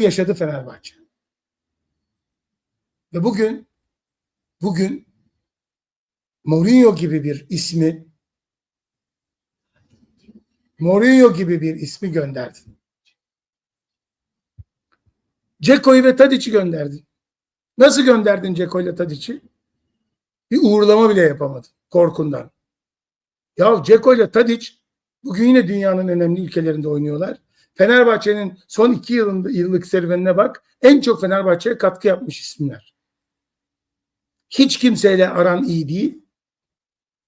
yaşadı Fenerbahçe. Ve bugün bugün Mourinho gibi bir ismi Mourinho gibi bir ismi gönderdin. Ceko'yu ve Tadic'i gönderdin. Nasıl gönderdin Ceko ile Tadic'i? Bir uğurlama bile yapamadın korkundan. Ya Ceko ile Tadic bugün yine dünyanın önemli ülkelerinde oynuyorlar. Fenerbahçe'nin son iki yılında, yıllık serüvenine bak. En çok Fenerbahçe'ye katkı yapmış isimler. Hiç kimseyle aran iyi değil.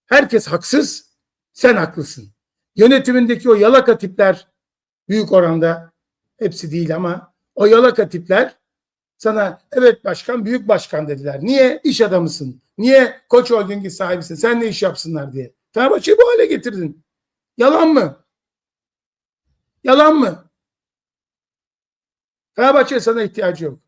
Herkes haksız. Sen haklısın. Yönetimindeki o yalaka tipler büyük oranda hepsi değil ama o yalaka tipler sana evet başkan büyük başkan dediler. Niye? İş adamısın. Niye? Koç Holding'i sahibisin. Sen ne iş yapsınlar diye. Fenerbahçe'yi bu hale getirdin. Yalan mı? Yalan mı? Fenerbahçe sana ihtiyacı yok.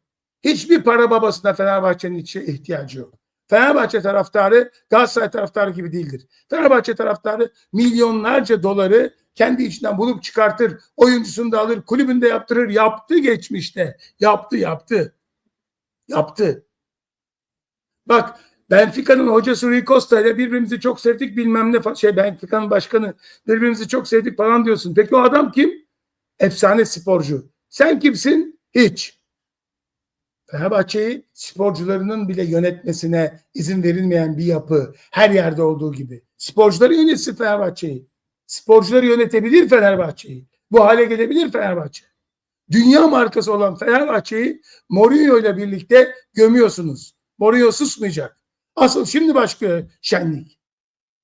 Hiçbir para babasına Fenerbahçe'nin ihtiyacı yok. Fenerbahçe taraftarı Galatasaray taraftarı gibi değildir. Fenerbahçe taraftarı milyonlarca doları kendi içinden bulup çıkartır. Oyuncusunu da alır, kulübünde yaptırır. Yaptı geçmişte. Yaptı, yaptı. Yaptı. Bak Benfica'nın hocası Rui Costa ile birbirimizi çok sevdik bilmem ne şey Benfica'nın başkanı birbirimizi çok sevdik falan diyorsun. Peki o adam kim? Efsane sporcu. Sen kimsin? Hiç. Fenerbahçe'yi sporcularının bile yönetmesine izin verilmeyen bir yapı her yerde olduğu gibi. Sporcuları yönetsin Fenerbahçe'yi. Sporcuları yönetebilir Fenerbahçe'yi. Bu hale gelebilir Fenerbahçe. Dünya markası olan Fenerbahçe'yi Mourinho ile birlikte gömüyorsunuz. Mourinho susmayacak. Asıl şimdi başlıyor şenlik.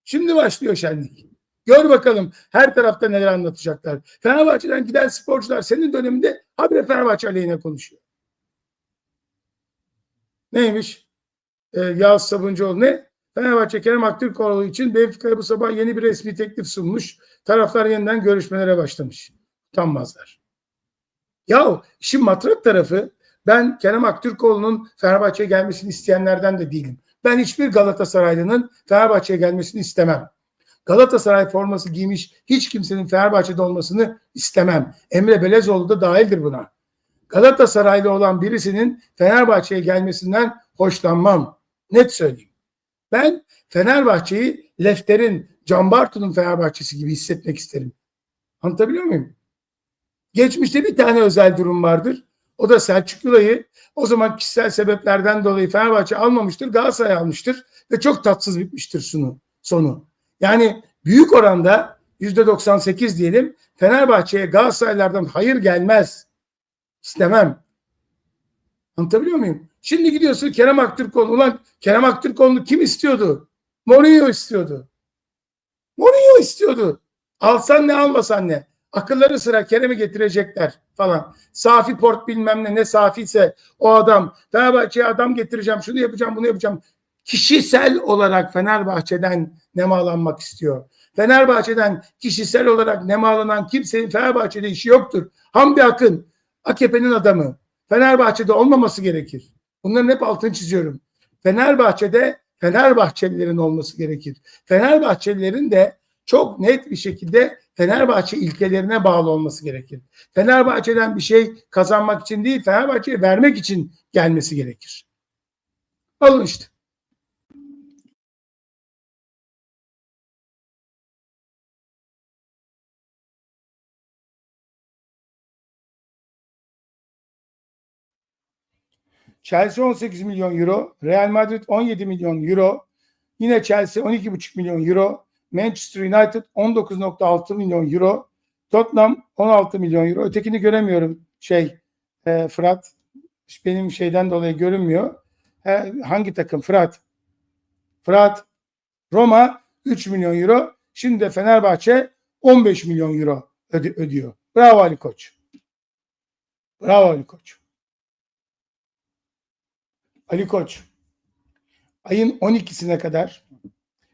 Şimdi başlıyor şenlik. Gör bakalım her tarafta neler anlatacaklar. Fenerbahçe'den giden sporcular senin döneminde habire Fenerbahçe aleyhine konuşuyor. Neymiş? Ee, Yağız Sabuncuoğlu ne? Fenerbahçe Kerem Aktürkoğlu için Benfica'ya bu sabah yeni bir resmi teklif sunmuş. Taraflar yeniden görüşmelere başlamış. Utanmazlar. Ya işin matrak tarafı ben Kerem Aktürkoğlu'nun Fenerbahçe'ye gelmesini isteyenlerden de değilim. Ben hiçbir Galatasaraylı'nın Fenerbahçe'ye gelmesini istemem. Galatasaray forması giymiş hiç kimsenin Fenerbahçe'de olmasını istemem. Emre Belezoğlu da dahildir buna. Galatasaraylı olan birisinin Fenerbahçe'ye gelmesinden hoşlanmam. Net söyleyeyim. Ben Fenerbahçe'yi Lefter'in, Can Bartu'nun Fenerbahçesi gibi hissetmek isterim. Anlatabiliyor muyum? Geçmişte bir tane özel durum vardır. O da Selçuk Yulay'ı o zaman kişisel sebeplerden dolayı Fenerbahçe almamıştır. Galatasaray almıştır ve çok tatsız bitmiştir sonu. sonu. Yani büyük oranda yüzde 98 diyelim Fenerbahçe'ye Galatasaraylardan hayır gelmez. İstemem. Anlatabiliyor muyum? Şimdi gidiyorsun Kerem Aktürkoğlu. Ulan Kerem Aktürkoğlu'nu kim istiyordu? Mourinho istiyordu. Mourinho istiyordu. Alsan ne almasan ne. Akılları sıra Kerem'i getirecekler falan. Safi Port bilmem ne ne Safi ise o adam. Fenerbahçe'ye adam getireceğim şunu yapacağım bunu yapacağım. Kişisel olarak Fenerbahçe'den nemalanmak istiyor. Fenerbahçe'den kişisel olarak nemalanan kimsenin Fenerbahçe'de işi yoktur. Hamdi Akın AKP'nin adamı. Fenerbahçe'de olmaması gerekir. Bunların hep altını çiziyorum. Fenerbahçe'de Fenerbahçelilerin olması gerekir. Fenerbahçelilerin de çok net bir şekilde Fenerbahçe ilkelerine bağlı olması gerekir. Fenerbahçe'den bir şey kazanmak için değil, Fenerbahçe'ye vermek için gelmesi gerekir. Alın işte. Chelsea 18 milyon euro, Real Madrid 17 milyon euro, yine Chelsea 12,5 milyon euro, Manchester United 19.6 milyon euro, Tottenham 16 milyon euro. Ötekini göremiyorum şey e, Fırat benim şeyden dolayı görünmüyor. E, hangi takım? Fırat. Fırat. Roma 3 milyon euro. Şimdi de Fenerbahçe 15 milyon euro öde- ödüyor. Bravo Ali Koç. Bravo Ali Koç. Ali Koç, ayın 12'sine kadar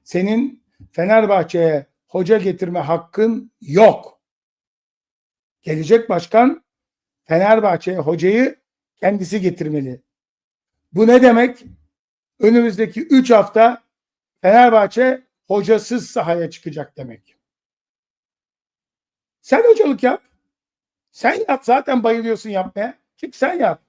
senin Fenerbahçe'ye hoca getirme hakkın yok. Gelecek başkan Fenerbahçe'ye hocayı kendisi getirmeli. Bu ne demek? Önümüzdeki 3 hafta Fenerbahçe hocasız sahaya çıkacak demek. Sen hocalık yap. Sen yap zaten bayılıyorsun yapmaya. Çık sen yap.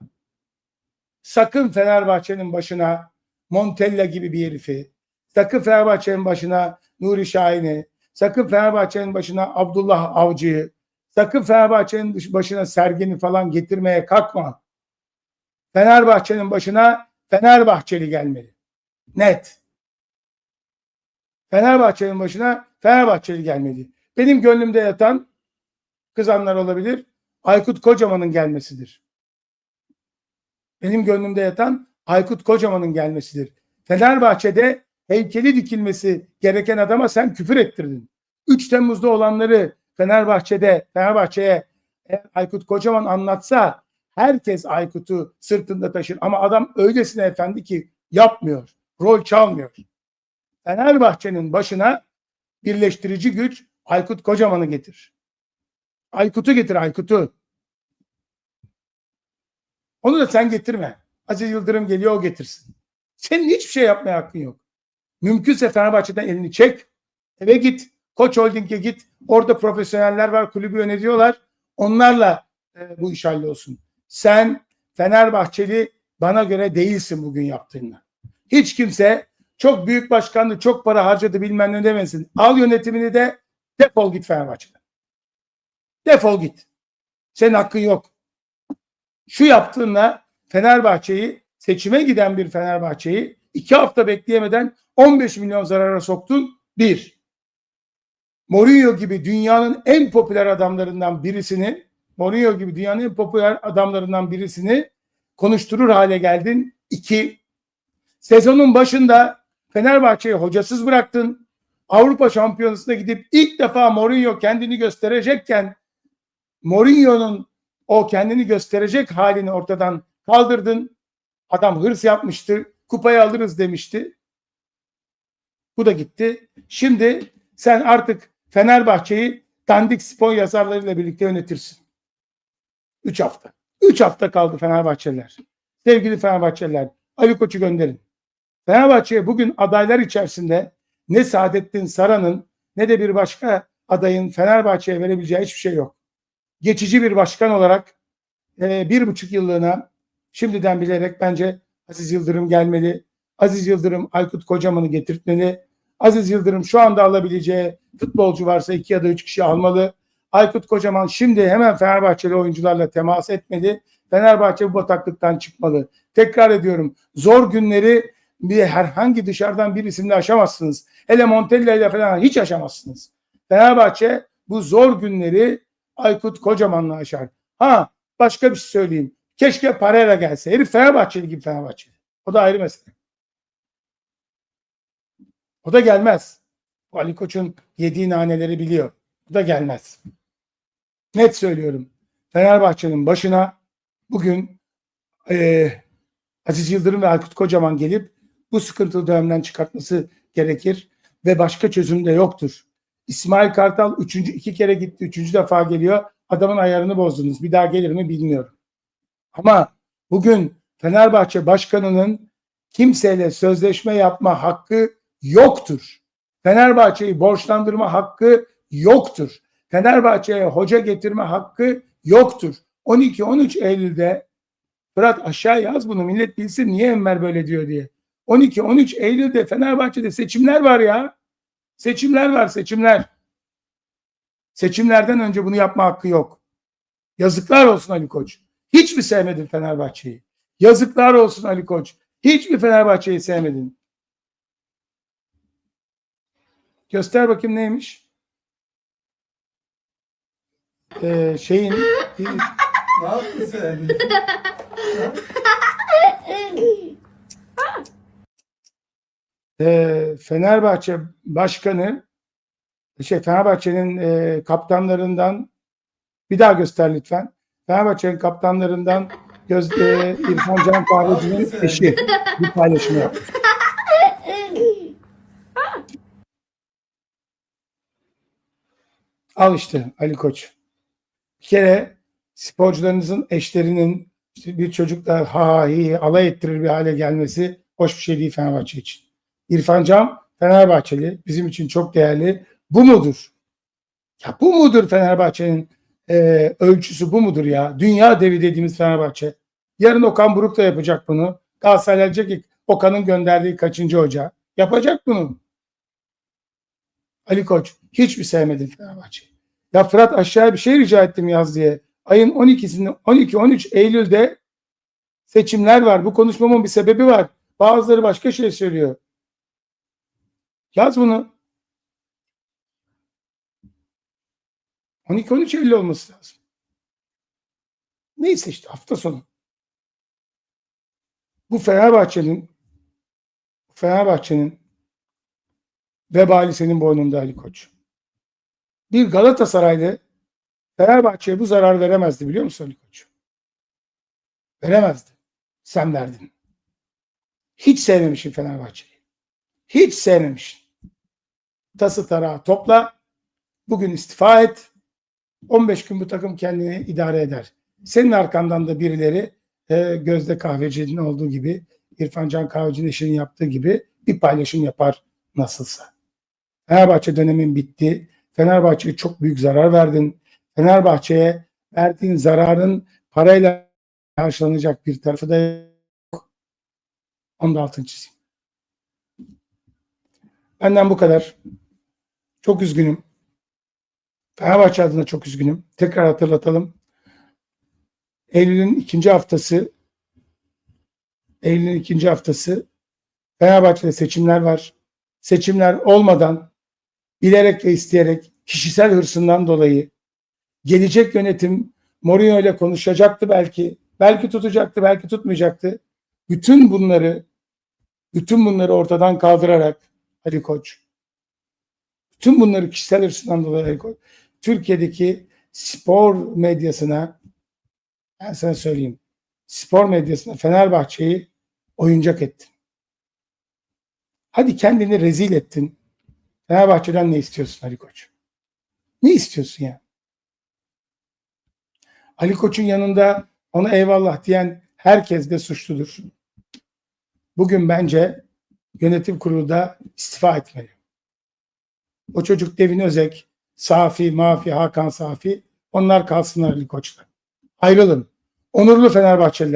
Sakın Fenerbahçe'nin başına Montella gibi bir herifi, sakın Fenerbahçe'nin başına Nuri Şahin'i, sakın Fenerbahçe'nin başına Abdullah Avcı'yı, sakın Fenerbahçe'nin başına Sergen'i falan getirmeye kalkma. Fenerbahçe'nin başına Fenerbahçeli gelmeli. Net. Fenerbahçe'nin başına Fenerbahçeli gelmeli. Benim gönlümde yatan kızanlar olabilir. Aykut Kocaman'ın gelmesidir. Benim gönlümde yatan Aykut Kocaman'ın gelmesidir. Fenerbahçe'de heykeli dikilmesi gereken adama sen küfür ettirdin. 3 Temmuz'da olanları Fenerbahçe'de Fenerbahçe'ye Aykut Kocaman anlatsa herkes Aykut'u sırtında taşır ama adam öylesine efendi ki yapmıyor. Rol çalmıyor. Fenerbahçe'nin başına birleştirici güç Aykut Kocaman'ı getir. Aykut'u getir Aykut'u. Onu da sen getirme. Aziz Yıldırım geliyor o getirsin. Senin hiçbir şey yapmaya hakkın yok. Mümkünse Fenerbahçe'den elini çek. Eve git. Koç Holding'e git. Orada profesyoneller var. Kulübü yönetiyorlar. Onlarla e, bu iş hallolsun. Sen Fenerbahçeli bana göre değilsin bugün yaptığında. Hiç kimse çok büyük başkandı, çok para harcadı bilmem ne demesin. Al yönetimini de defol git Fenerbahçe'den. Defol git. Senin hakkın yok. Şu yaptığınla Fenerbahçe'yi seçime giden bir Fenerbahçe'yi iki hafta bekleyemeden 15 milyon zarara soktun. Bir. Mourinho gibi dünyanın en popüler adamlarından birisini Mourinho gibi dünyanın en popüler adamlarından birisini konuşturur hale geldin. İki. Sezonun başında Fenerbahçe'yi hocasız bıraktın. Avrupa Şampiyonası'na gidip ilk defa Mourinho kendini gösterecekken Mourinho'nun o kendini gösterecek halini ortadan kaldırdın. Adam hırs yapmıştı. Kupayı alırız demişti. Bu da gitti. Şimdi sen artık Fenerbahçe'yi dandik spor yazarlarıyla birlikte yönetirsin. Üç hafta. Üç hafta kaldı Fenerbahçeliler. Sevgili Fenerbahçeliler, Ali Koç'u gönderin. Fenerbahçe'ye bugün adaylar içerisinde ne Saadettin Saran'ın ne de bir başka adayın Fenerbahçe'ye verebileceği hiçbir şey yok. Geçici bir başkan olarak e, bir buçuk yıllığına şimdiden bilerek bence Aziz Yıldırım gelmeli. Aziz Yıldırım Aykut Kocaman'ı getirtmeli. Aziz Yıldırım şu anda alabileceği futbolcu varsa iki ya da üç kişi almalı. Aykut Kocaman şimdi hemen Fenerbahçeli oyuncularla temas etmeli. Fenerbahçe bu bataklıktan çıkmalı. Tekrar ediyorum zor günleri bir herhangi dışarıdan bir isimle aşamazsınız. Hele Montella ile falan hiç aşamazsınız. Fenerbahçe bu zor günleri Aykut Kocaman'la aşar. Ha başka bir şey söyleyeyim. Keşke Parera gelse. Herif Fenerbahçeli gibi Fenerbahçeli. O da ayrı mesele. O da gelmez. Bu Ali Koç'un yediği naneleri biliyor. O da gelmez. Net söylüyorum. Fenerbahçe'nin başına bugün eee Aziz Yıldırım ve Aykut Kocaman gelip bu sıkıntılı dönemden çıkartması gerekir ve başka çözüm de yoktur. İsmail Kartal üçüncü, iki kere gitti, üçüncü defa geliyor. Adamın ayarını bozdunuz. Bir daha gelir mi bilmiyorum. Ama bugün Fenerbahçe Başkanı'nın kimseyle sözleşme yapma hakkı yoktur. Fenerbahçe'yi borçlandırma hakkı yoktur. Fenerbahçe'ye hoca getirme hakkı yoktur. 12-13 Eylül'de Fırat aşağı yaz bunu millet bilsin niye Enver böyle diyor diye. 12-13 Eylül'de Fenerbahçe'de seçimler var ya. Seçimler var seçimler. Seçimlerden önce bunu yapma hakkı yok. Yazıklar olsun Ali Koç. Hiç mi sevmedin Fenerbahçe'yi? Yazıklar olsun Ali Koç. Hiç mi Fenerbahçe'yi sevmedin? Göster bakayım neymiş? Ee, şeyin Ne yaptın sen? e, Fenerbahçe Başkanı şey Fenerbahçe'nin e, kaptanlarından bir daha göster lütfen. Fenerbahçe'nin kaptanlarından göz, e, İrfan Can Kahveci'nin eşi bir paylaşım yaptı. Al işte Ali Koç. Bir kere sporcularınızın eşlerinin işte bir çocukla ha hi alay ettirir bir hale gelmesi hoş bir şey değil Fenerbahçe için. İrfan Can Fenerbahçeli bizim için çok değerli. Bu mudur? Ya bu mudur Fenerbahçe'nin e, ölçüsü bu mudur ya? Dünya devi dediğimiz Fenerbahçe. Yarın Okan Buruk da yapacak bunu. Galatasaray ki Okan'ın gönderdiği kaçıncı hoca. Yapacak bunu. Ali Koç hiç mi sevmedin Fenerbahçe'yi? Ya Fırat aşağıya bir şey rica ettim yaz diye. Ayın 12'sinde 12-13 Eylül'de seçimler var. Bu konuşmamın bir sebebi var. Bazıları başka şey söylüyor. Yaz bunu. 12-13 Eylül olması lazım. Neyse işte hafta sonu. Bu Fenerbahçe'nin Fenerbahçe'nin vebali senin boynunda Ali Koç. Bir Galatasaraylı Fenerbahçe'ye bu zarar veremezdi biliyor musun Ali Koç? Veremezdi. Sen verdin. Hiç sevmemişim Fenerbahçe'yi. Hiç sevmemişim. Tası tarağı topla. Bugün istifa et. 15 gün bu takım kendini idare eder. Senin arkandan da birileri e, Gözde Kahveci'nin olduğu gibi İrfan Can Kahveci'nin işini yaptığı gibi bir paylaşım yapar nasılsa. Fenerbahçe dönemin bitti. Fenerbahçe'ye çok büyük zarar verdin. Fenerbahçe'ye verdiğin zararın parayla karşılanacak bir tarafı da yok. Onu da altını çizeyim. Benden bu kadar. Çok üzgünüm. Fenerbahçe adına çok üzgünüm. Tekrar hatırlatalım. Eylül'ün ikinci haftası Eylül'ün ikinci haftası Fenerbahçe'de seçimler var. Seçimler olmadan bilerek ve isteyerek kişisel hırsından dolayı gelecek yönetim Mourinho ile konuşacaktı belki. Belki tutacaktı, belki tutmayacaktı. Bütün bunları bütün bunları ortadan kaldırarak Ali Koç bütün bunları kişisel hırsından dolayı Koç Türkiye'deki spor medyasına ben sana söyleyeyim. Spor medyasına Fenerbahçe'yi oyuncak ettin. Hadi kendini rezil ettin. Fenerbahçe'den ne istiyorsun Ali Koç? Ne istiyorsun ya? Ali Koç'un yanında ona eyvallah diyen herkes de suçludur. Bugün bence yönetim kurulu da istifa etmeli. O çocuk Devin Özek, Safi, Mafi, Hakan Safi onlar kalsınlar Ali Koç'la. Ayrılın. Onurlu Fenerbahçeliler.